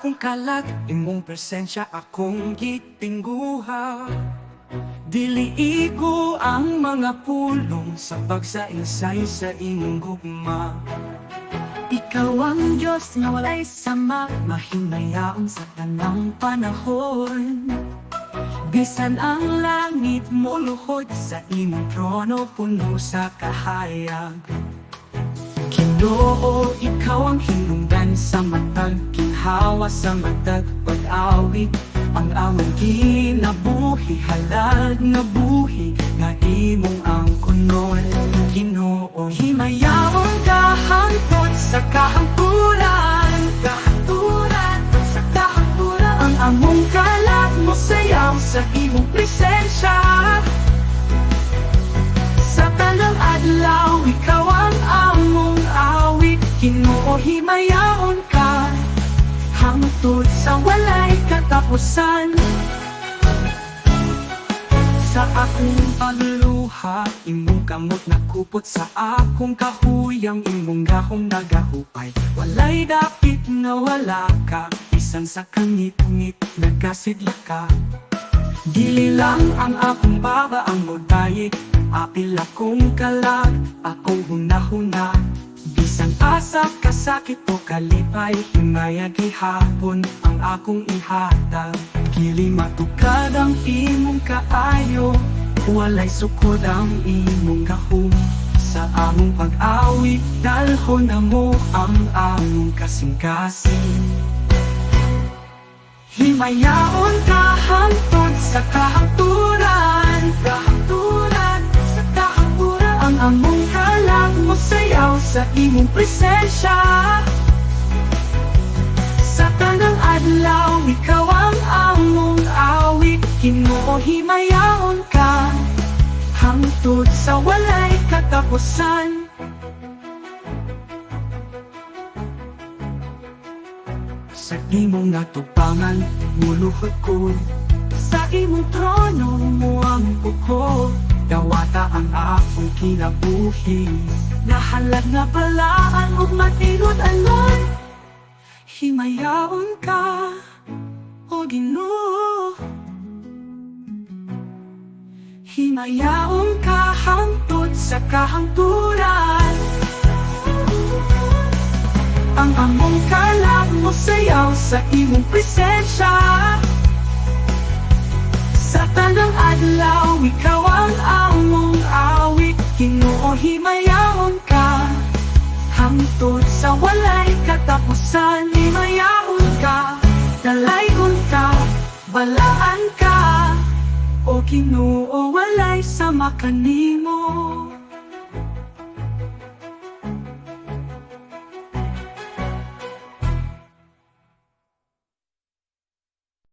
akong kalag Imong presensya akong gitingguha Dili igo ang mga pulong Sa pagsainsay sa imong gugma. Ikaw ang Diyos na walay sama Mahinayaon sa tanang panahon. Bisan ang langit mo luhod Sa imong trono puno sa kahayag. Ginoo, ikaw ang hinungdan sa matag Ginhawa sa matag pag-awit. Ang among ginabuhi Halad na buhi Nga imong ang kunon Ginoo, himayawang kahangtod sa kahangturan Kahangturan sa kahangturan Ang among kalat mo sayaw sa imong presensya. Sa talang adlaw, Hangtod sa walay katapusan. Sa akong pagluha Imong kamot nakupot sa akong kahuyang Imong gahong nagahupay Walay dapit na wala ka Bisan sa kangit-ngit nagkasidla ka. Dili lang ang akong baba ang modayi Apil akong kalag, Asa kasakit o kalipay Himaya gihapon ang akong ihatag Kili matukad ang imong kaayo Walay sukod ang imong gahom. Sa among pag-awit Dalhon na mo ang among kasing-kasing. Himayaon ka hangtod sa kahangturan Kahangturan sa kahangturan Ang among sa imong presensya. Sa tanang adlaw, ikaw ang among awit. Ginoo himayaon ka. Hangtod sa walay katapusan. Sa imong natupangan, muluhod ko. Sa imong trono mo ang buko Dawata ang akong kinabuhi. Nahalag na balaan ug matinod alon. Himayaon ka, o Ginoo. Himayaon ka hangtod sa kahangturan. Ang among kalag mo sayaw sa imong presensya. Sa tanang adlaw, ikaw Ginoo himayaon ka. Hangtod sa walay katapusan Himayaon ka, dalaygon ka, balaan ka. O Ginoo walay sama kanimo